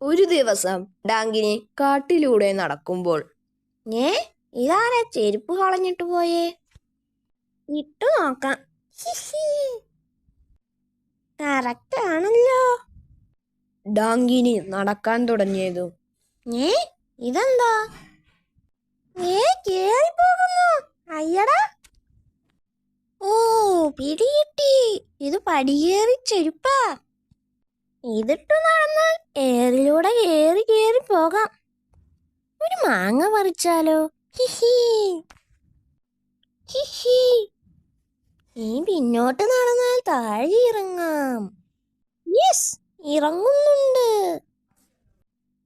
ഒരു ദിവസം ഡാങ്കിനി കാട്ടിലൂടെ നടക്കുമ്പോൾ ഏ ഇതാരാ ചെരുപ്പ് കളഞ്ഞിട്ട് പോയേ? ഇട്ടു നോക്കാം. കറക്റ്റ് ആണല്ലോ. ഡാങ്കിനി നടക്കാൻ തുടങ്ങിയതു ഏ ഇതെന്താ? ഏ കേറി പോകുന്നു അയ്യടാ. ഓ പിടികിട്ടി. ഇത് പടിയേറി ചെരുപ്പാ. ഇതിട്ടു നടന്നാൽ ഏറിലൂടെ കേറി കേറി പോകാം ഒരു മാങ്ങ പറിച്ചാലോ? ഹിഹി ഹിഹി നീ പിന്നോട്ട് നടന്നാൽ താഴെ ഇറങ്ങാം. യെസ് ഇറങ്ങുന്നുണ്ട്.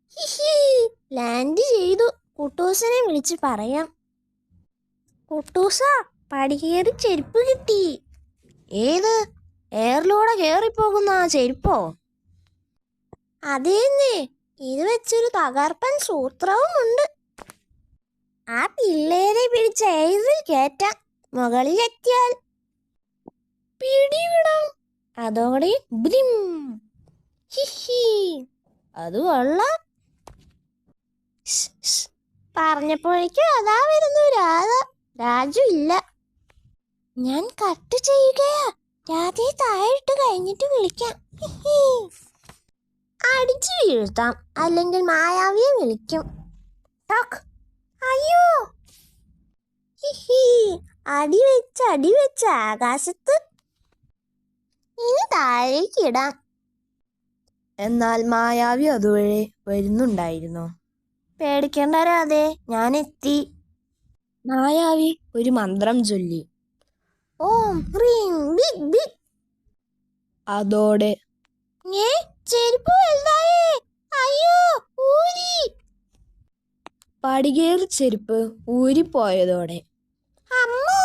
ഹിഹി ലാൻഡ് ചെയ്തു. കുട്ടൂസനെ വിളിച്ച് പറയാം. കുട്ടൂസ പടികേറി ചെരുപ്പ് കിട്ടി. ഏത്? എയറിലൂടെ കേറിപ്പോകുന്ന ആ ചെരുപ്പോ? അതേന്നെ. ഇത് വെച്ചൊരു തകർപ്പൻ സൂത്രവും ഉണ്ട് ആ പിള്ളേരെ പിടിച്ച എയറിൽ കയറ്റാം മുകളിലെത്തിയാൽ പിടിവിടാം. അതോടെ ഹിഹി. അത് കൊള്ളാം. പറഞ്ഞപ്പോഴേക്കും അതാ വരുന്നു രാധ. രാജു ഇല്ല. ഞാൻ കട്ട് ചെയ്യുകയാ. രാധയെ താഴെട്ട് കഴിഞ്ഞിട്ട് വിളിക്കാം. അടിച്ചു വീഴ്ത്താം. അല്ലെങ്കിൽ മായാവിയെ വിളിക്കും. ടോക്ക്. അയ്യോ. അടി വെച്ച് അടി വെച്ച് ആകാശത്ത്. ഇനി താഴേക്ക് ഇടാം. എന്നാൽ മായാവി അതുവഴി വരുന്നുണ്ടായിരുന്നു. പേടിക്കണ്ട രാധേ ഞാൻ എത്തി മായാവി ഒരു മന്ത്രം ചൊല്ലി. ഓം ഹ്രീം ബിഗ് ബിഗ് അതോടെ ചെരുപ്പ് അയ്യോ ഊരി. പടികേറി ചെരുപ്പ് ഊരിപ്പോയതോടെ. അമ്മോ!